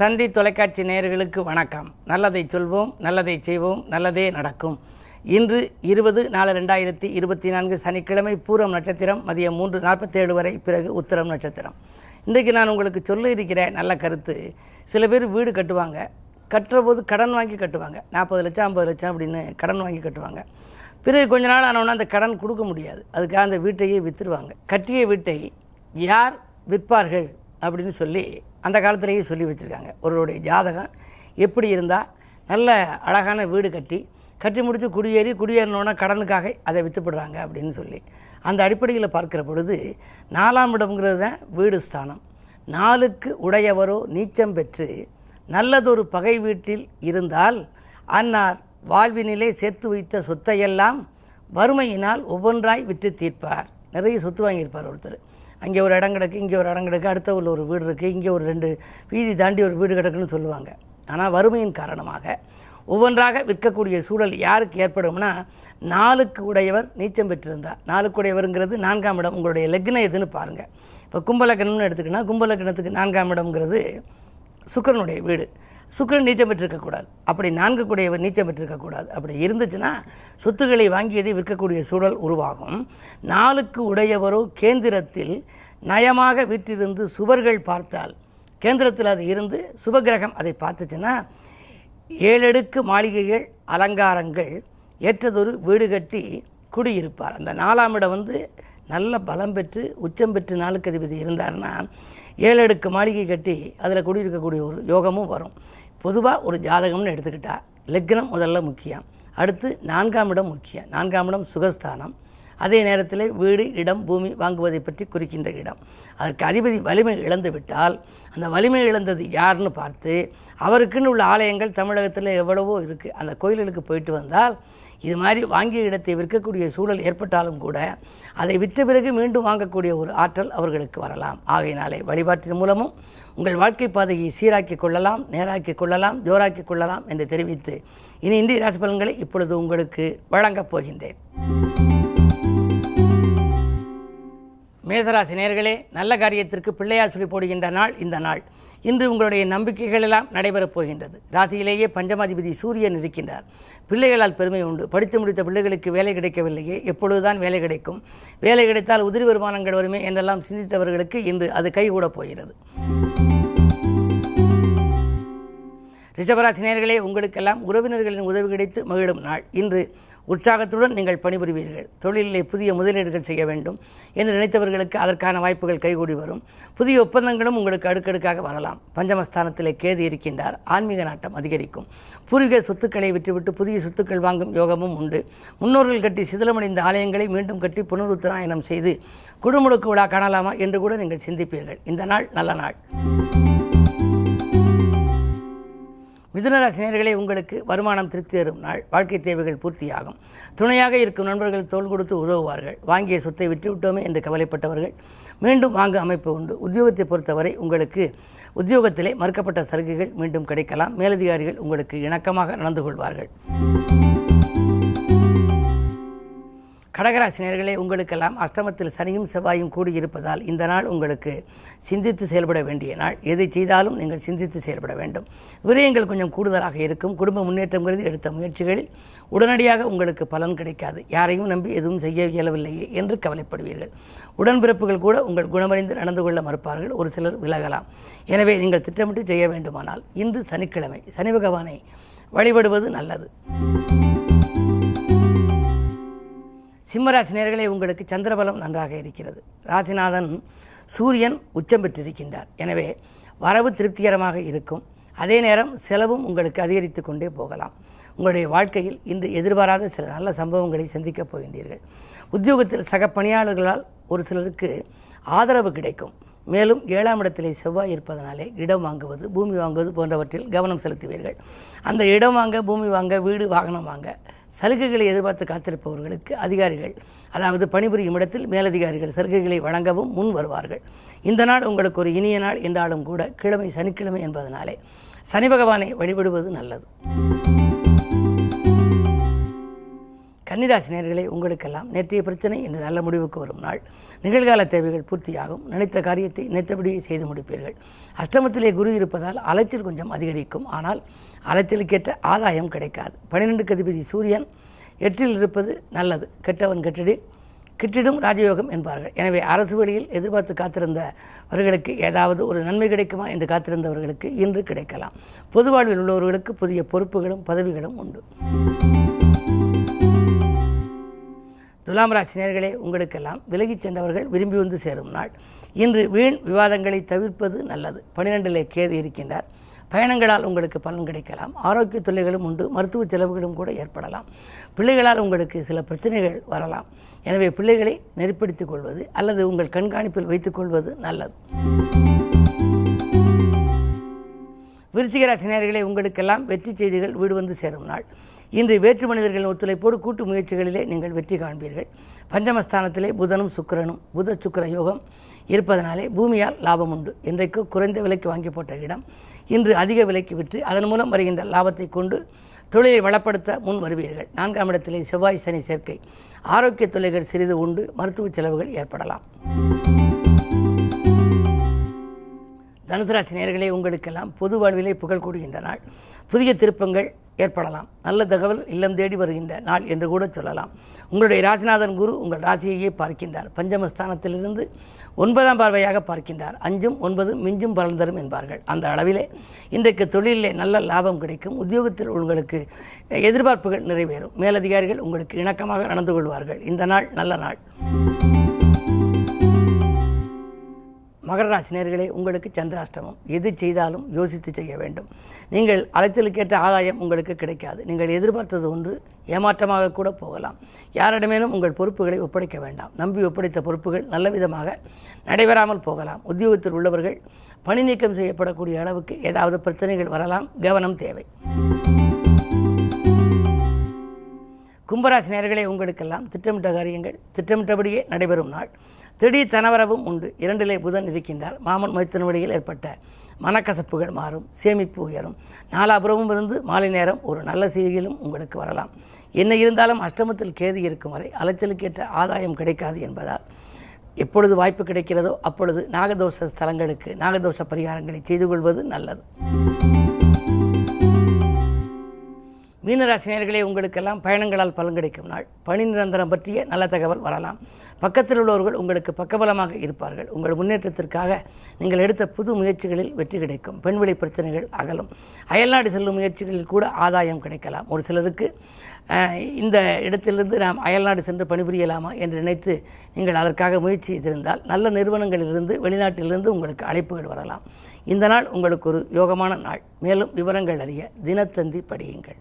தந்தி தொலைக்காட்சி நேயர்களுக்கு வணக்கம். நல்லதை சொல்வோம் நல்லதை செய்வோம் நல்லதே நடக்கும். இன்று இருபது நாலு ரெண்டாயிரத்தி இருபத்தி நான்கு சனிக்கிழமை பூரம் நட்சத்திரம் மதியம் மூன்று நாற்பத்தேழு வரை பிறகு உத்தரம் நட்சத்திரம். இன்றைக்கு நான் உங்களுக்கு சொல்ல இருக்கிற நல்ல கருத்து சில பேர் வீடு கட்டுவாங்க கட்டுறபோது கடன் வாங்கி கட்டுவாங்க. நாற்பது லட்சம் ஐம்பது லட்சம் அப்படின்னு கடன் வாங்கி கட்டுவாங்க. பிறகு கொஞ்ச நாள் ஆனவுடனே அந்த கடன் கொடுக்க முடியாது. அதுக்காக அந்த வீட்டையே விற்றுருவாங்க கட்டிய வீட்டை யார் விற்பார்கள் அப்படின்னு சொல்லி அந்த காலத்திலேயே சொல்லி வச்சுருக்காங்க. ஒருவருடைய ஜாதகம் எப்படி இருந்தால் நல்ல அழகான வீடு கட்டி கட்டி முடித்து குடியேறி குடியேறினோன்னா கடனுக்காக அதை விற்றுப்படுறாங்க அப்படின்னு சொல்லி. அந்த அடிப்படையில் பார்க்கிற பொழுது நாலாம் இடம்ங்கிறது தான் வீடு ஸ்தானம். நாளுக்கு உடையவரோ நீச்சம் பெற்று நல்லதொரு பகை வீட்டில் இருந்தால் அன்னார் வாழ்வினிலே சேர்த்து வைத்த சொத்தையெல்லாம் வறுமையினால் ஒவ்வொன்றாய் விற்று தீர்ப்பார். நிறைய சொத்து வாங்கியிருப்பார் ஒருத்தர். அங்கே ஒரு இடம் கிடக்கு இங்கே ஒரு இடம் கிடக்கு அடுத்த ஊரில் ஒரு வீடு இருக்குது இங்கே ஒரு ரெண்டு வீதி தாண்டி ஒரு வீடு கிடக்குன்னு சொல்லுவாங்க. ஆனால் வறுமையின் காரணமாக ஒவ்வொன்றாக விற்கக்கூடிய சூழல் யாருக்கு ஏற்படும்னா நாளுக்கு உடையவர் நீச்சம் பெற்றிருந்தார். நாளுக்கு உடையவருங்கிறது நான்காம் இடம். உங்களுடைய லக்னம் எதுன்னு பாருங்கள் இப்போ கும்பலக்கணம்னு எடுத்துக்கினா கும்பலக்கணத்துக்கு நான்காம் இடம்ங்கிறது சுக்கரனுடைய வீடு. சுக்கிரன் நீச்சம் பெற்றிருக்கக்கூடாது. அப்படி நான்கு கூடியவர் நீச்சம் பெற்றிருக்கக்கூடாது. அப்படி இருந்துச்சுன்னா சொத்துக்களை வாங்கியதை விற்கக்கூடிய சூழல் உருவாகும். நாளுக்கு உடையவரோ கேந்திரத்தில் நயமாக விற்றிருந்து சுவர்கள் பார்த்தால் கேந்திரத்தில் அது இருந்து சுபகிரகம் அதை பார்த்துச்சுன்னா ஏழடுக்கு மாளிகைகள் அலங்காரங்கள் ஏற்றதொரு வீடு கட்டி குடியிருப்பார். அந்த நாலாம் இடம் வந்து நல்ல பலம் பெற்று உச்சம் பெற்று நாளுக்கு அதிபதி இருந்தார்னா ஏழடுக்கு மாளிகை கட்டி அதில் குடியிருக்கக்கூடிய ஒரு யோகமும் வரும். பொதுவாக ஒரு ஜாதகம்னு எடுத்துக்கிட்டால் லக்னம் முதல்ல முக்கியம். அடுத்து நான்காம் இடம் முக்கியம். நான்காம் இடம் சுகஸ்தானம். அதே நேரத்தில் வீடு இடம் பூமி வாங்குவதை பற்றி குறிக்கின்ற இடம். அதற்கு அதிபதி வலிமை இழந்து விட்டால் அந்த வலிமை இழந்தது யாருன்னு பார்த்து அவருக்குன்னு உள்ள ஆலயங்கள் தமிழகத்தில் எவ்வளவோ இருக்குது அந்த கோயில்களுக்கு போயிட்டு வந்தால் இது மாதிரி வாங்கிய இடத்தை விற்கக்கூடிய சூழல் ஏற்பட்டாலும் கூட அதை விற்ற பிறகு மீண்டும் வாங்கக்கூடிய ஒரு ஆற்றல் அவர்களுக்கு வரலாம். ஆகையினாலே வழிபாட்டின் மூலமும் உங்கள் வாழ்க்கை பாதையை சீராக்கிக் கொள்ளலாம் நேராக்கிக் கொள்ளலாம் ஜோராக்கிக் கொள்ளலாம் என்று தெரிவித்து இனி இந்திய ராசி பலன்களை இப்பொழுது உங்களுக்கு வழங்கப் போகின்றேன். மேசராசி நேர்களே நல்ல காரியத்திற்கு பிள்ளையார் சொல்லி போடுகின்ற நாள் இந்த நாள். இன்று உங்களுடைய நம்பிக்கைகள் எல்லாம் நடைபெறப் போகின்றது. ராசியிலேயே பஞ்சமாதிபதி சூரியன் இருக்கின்றார். பிள்ளைகளால் பெருமை உண்டு. படித்து முடித்த பிள்ளைகளுக்கு வேலை கிடைக்கவில்லையே. எப்பொழுதுதான் வேலை கிடைக்கும். வேலை கிடைத்தால் உதிரி வருமானங்கள் வருமே என்றெல்லாம் சிந்தித்தவர்களுக்கு இன்று அது கைகூடப் போகிறது. ரிஷபராசி நேர்களே உங்களுக்கெல்லாம் உறவினர்களின் உதவி கிடைத்து மகிழும் நாள். இன்று உற்சாகத்துடன் நீங்கள் பணிபுரிவீர்கள். தொழிலிலே புதிய முதலீடுகள் செய்ய வேண்டும் என்று நினைத்தவர்களுக்கு அதற்கான வாய்ப்புகள் கைகூடி வரும். புதிய ஒப்பந்தங்களும் உங்களுக்கு அடுக்கடுக்காக வரலாம். பஞ்சமஸ்தானத்திலே கேது இருக்கின்றார். ஆன்மீக நாட்டம் அதிகரிக்கும். பூர்வீக சொத்துக்களை விற்றுவிட்டு புதிய சொத்துக்கள் வாங்கும் யோகமும் உண்டு. முன்னோர்கள் கட்டி சிதிலமடைந்த ஆலயங்களை மீண்டும் கட்டி புனருத்தராயணம் செய்து குடுமுழுக்கு விழா காணலாமா என்று கூட நீங்கள் சிந்திப்பீர்கள். இந்த நாள் நல்ல நாள். மிதுனராசினியர்களே உங்களுக்கு வருமானம் திருப்தி தரும் நாள். வாழ்க்கை தேவைகள் பூர்த்தியாகும். துணையாக இருக்கும் நண்பர்கள் தோள் கொடுத்து உதவுவார்கள். வாங்கிய சொத்தை விட்டுவிட்டோமே என்று கவலைப்பட்டவர்கள். மீண்டும் வாங்க அமைப்பு உண்டு. உத்தியோகத்தை பொறுத்தவரை உங்களுக்கு உத்தியோகத்திலே மறுக்கப்பட்ட சலுகைகள் மீண்டும் கிடைக்கலாம். மேலதிகாரிகள் உங்களுக்கு இணக்கமாக நடந்து கொள்வார்கள். கடகராசினியர்களே உங்களுக்கெல்லாம் அஷ்டமத்தில் சனியும் செவ்வாயும் கூடியிருப்பதால் இந்த நாள் உங்களுக்கு சிந்தித்து செயல்பட வேண்டிய நாள். எதை செய்தாலும் நீங்கள் சிந்தித்து செயல்பட வேண்டும். விரயங்கள் கொஞ்சம் கூடுதலாக இருக்கும். குடும்ப முன்னேற்றம் கருதி எடுத்த முயற்சிகளில் உடனடியாக உங்களுக்கு பலன் கிடைக்காது. யாரையும் நம்பி எதுவும் செய்ய இயலவில்லையே என்று கவலைப்படுவீர்கள். உடன்பிறப்புகள் கூட உங்கள் குணமறிந்து நடந்து கொள்ள மறுப்பார்கள். ஒரு சிலர் விலகலாம். எனவே நீங்கள் திட்டமிட்டு செய்ய வேண்டுமானால் இன்று சனிக்கிழமை சனி பகவானை வழிபடுவது நல்லது. சிம்மராசினியர்களே உங்களுக்கு சந்திரபலம் நன்றாக இருக்கிறது. ராசிநாதன் சூரியன் உச்சம் பெற்றிருக்கின்றார். எனவே வரவு திருப்திகரமாக இருக்கும். அதே நேரம் செலவும் உங்களுக்கு அதிகரித்து கொண்டே போகலாம். உங்களுடைய வாழ்க்கையில் இன்று எதிர்பாராத சில நல்ல சம்பவங்களை சந்திக்கப் போகின்றீர்கள். உத்தியோகத்தில் சக பணியாளர்களால் ஒரு சிலருக்கு ஆதரவு கிடைக்கும். மேலும் ஏழாம் இடத்திலே செவ்வாய் இருப்பதனாலே இடம் வாங்குவது பூமி வாங்குவது போன்றவற்றில் கவனம் செலுத்துவீர்கள். அந்த இடம் வாங்க பூமி வாங்க வீடு வாகனம் வாங்க சலுகைகளை எதிர்பார்த்து காத்திருப்பவர்களுக்கு அதிகாரிகள் அதாவது பணிபுரியும் இடத்தில் மேலதிகாரிகள் சலுகைகளை வழங்கவும் முன் வருவார்கள். இந்த நாள் உங்களுக்கு ஒரு இனிய நாள் என்றாலும் கூட கிழமை சனிக்கிழமை என்பதனாலே சனி பகவானை வழிபடுவது நல்லது. கன்னிராசி நேர்களே உங்களுக்கெல்லாம் நேற்றைய பிரச்சனை இன்று நல்ல முடிவுக்கு வரும் நாள். நிகழ்கால தேவைகள் பூர்த்தியாகும். நினைத்த காரியத்தை நினைத்தபடியே செய்து முடிப்பீர்கள். அஷ்டமத்திலே குரு இருப்பதால் அலைச்சல் கொஞ்சம் அதிகரிக்கும். ஆனால் அலைச்சலுக்கேற்ற ஆதாயம் கிடைக்காது. பன்னிரெண்டு அதிபதி சூரியன் எட்டில் இருப்பது நல்லது. கெட்டவன் கெட்டடி. கிட்டிடும் ராஜயோகம் என்பார்கள். எனவே அரசு வழியில் எதிர்பார்த்து காத்திருந்தவர்களுக்கு ஏதாவது ஒரு நன்மை கிடைக்குமா என்று காத்திருந்தவர்களுக்கு இன்று கிடைக்கலாம். பொது வாழ்வில் உள்ளவர்களுக்கு புதிய பொறுப்புகளும் பதவிகளும் உண்டு. துலாம் ராசி நேர்களே உங்களுக்கெல்லாம் விலகிச் சென்றவர்கள் விரும்பி வந்து சேரும் நாள். இன்று வீண் விவாதங்களை தவிர்ப்பது நல்லது. பனிரெண்டிலே கேது இருக்கின்றார். பயணங்களால் உங்களுக்கு பலன் கிடைக்கலாம். ஆரோக்கிய தொல்லைகளும் உண்டு. மருத்துவ செலவுகளும் கூட ஏற்படலாம். பிள்ளைகளால் உங்களுக்கு சில பிரச்சனைகள் வரலாம். எனவே பிள்ளைகளை நெருப்படுத்திக் கொள்வது அல்லது உங்கள் கண்காணிப்பில் வைத்துக் கொள்வது நல்லது. விருச்சிகராசி நேர்களை உங்களுக்கெல்லாம் வெற்றி செய்திகள் வீடு வந்து சேரும் நாள். இன்று வேற்று மனிதர்களின் ஒத்துழைப்போடு கூட்டு முயற்சிகளிலே நீங்கள் வெற்றி காண்பீர்கள். பஞ்சமஸ்தானத்திலே புதனும் சுக்கரனும் புத சுக்கர யோகம் இருப்பதனாலே பூமியால் லாபம் உண்டு இன்றைக்கு குறைந்த விலைக்கு வாங்கி போட்ட இடம் இன்று அதிக விலைக்கு விற்று அதன் மூலம் வருகின்ற லாபத்தை கொண்டு தொழிலை வளப்படுத்த முன் வருவீர்கள். நான்காம் இடத்திலே செவ்வாய் சனி சேர்க்கை. ஆரோக்கிய தொல்லைகள் சிறிது உண்டு மருத்துவ செலவுகள் ஏற்படலாம். தனுசராசி நேயர்களே உங்களுக்கெல்லாம் பொது வாழ்விலே புகழ் கூடுகின்ற நாள். புதிய திருப்பங்கள் ஏற்படலாம். நல்ல தகவல் இல்லம் தேடி வருகின்ற நாள் என்று கூட சொல்லலாம். உங்களுடைய ராசிநாதன் குரு உங்கள் ராசியையே பார்க்கின்றார். பஞ்சமஸ்தானத்திலிருந்து ஒன்பதாம் பார்வையாக பார்க்கின்றார். அஞ்சும் ஒன்பது மிஞ்சும் பலன் தரும் என்பார்கள். அந்த அளவிலே இன்றைக்கு தொழிலிலே நல்ல லாபம் கிடைக்கும். உத்தியோகத்தில் உங்களுக்கு எதிர்பார்ப்புகள் நிறைவேறும். மேலதிகாரிகள் உங்களுக்கு இணக்கமாக நடந்து கொள்வார்கள். இந்த நாள் நல்ல நாள். மகர ராசி உங்களுக்கு சந்திராஷ்டமம். எது செய்தாலும் யோசித்து செய்ய வேண்டும். நீங்கள் அலைச்சலுக்கேற்ற ஆதாயம் உங்களுக்கு கிடைக்காது. நீங்கள் எதிர்பார்த்தது ஒன்று ஏமாற்றமாக கூட போகலாம். யாரிடமேலும் உங்கள் பொறுப்புகளை ஒப்படைக்க வேண்டாம். நம்பி ஒப்படைத்த பொறுப்புகள் நல்ல விதமாக நடைபெறாமல் போகலாம். உத்தியோகத்தில் உள்ளவர்கள் பணி நீக்கம் செய்யப்படக்கூடிய அளவுக்கு ஏதாவது பிரச்சனைகள் வரலாம். கவனம் தேவை. கும்பராசிநகர்களே உங்களுக்கெல்லாம் திட்டமிட்ட காரியங்கள் திட்டமிட்டபடியே நடைபெறும் நாள். திடீர் தனவரவும் உண்டு. இரண்டிலே புதன் இருக்கின்றார். மாமன் மைத்தன் வழியில் ஏற்பட்ட மனக்கசப்புகள் மாறும். சேமிப்பு உயரும். நாலாபுரமும் இருந்து மாலை நேரம் ஒரு நல்ல செய்தியிலும் உங்களுக்கு வரலாம். என்ன இருந்தாலும் அஷ்டமத்தில் கேது இருக்கும் வரை அலைச்சலுக்கேற்ற ஆதாயம் கிடைக்காது என்பதால் எப்பொழுது வாய்ப்பு கிடைக்கிறதோ அப்பொழுது நாகதோஷ ஸ்தலங்களுக்கு நாகதோஷ பரிகாரங்களை செய்து கொள்வது நல்லது. மீனராசினியர்களே உங்களுக்கெல்லாம் பயணங்களால் பலன் கிடைக்கும் நாள். பணி நிரந்தரம் பற்றிய நல்ல தகவல் வரலாம். பக்கத்தில் உள்ளவர்கள் உங்களுக்கு பக்கபலமாக இருப்பார்கள். உங்கள் முன்னேற்றத்திற்காக நீங்கள் எடுத்த புது முயற்சிகளில் வெற்றி கிடைக்கும். பெண்வெளி பிரச்சனைகள் அகலும். அயல்நாடு செல்லும் முயற்சிகளில் கூட ஆதாயம் கிடைக்கலாம். ஒரு சிலருக்கு இந்த இடத்திலிருந்து நாம் அயல்நாடு சென்று பணிபுரியலாமா என்று நினைத்து நீங்கள் அதற்காக முயற்சி செய்திருந்தால் நல்ல நிறுவனங்களிலிருந்து வெளிநாட்டிலிருந்து உங்களுக்கு அழைப்புகள் வரலாம். இந்த நாள் உங்களுக்கு ஒரு யோகமான நாள். மேலும் விவரங்கள் அறிய தினத்தந்தி படியுங்கள்.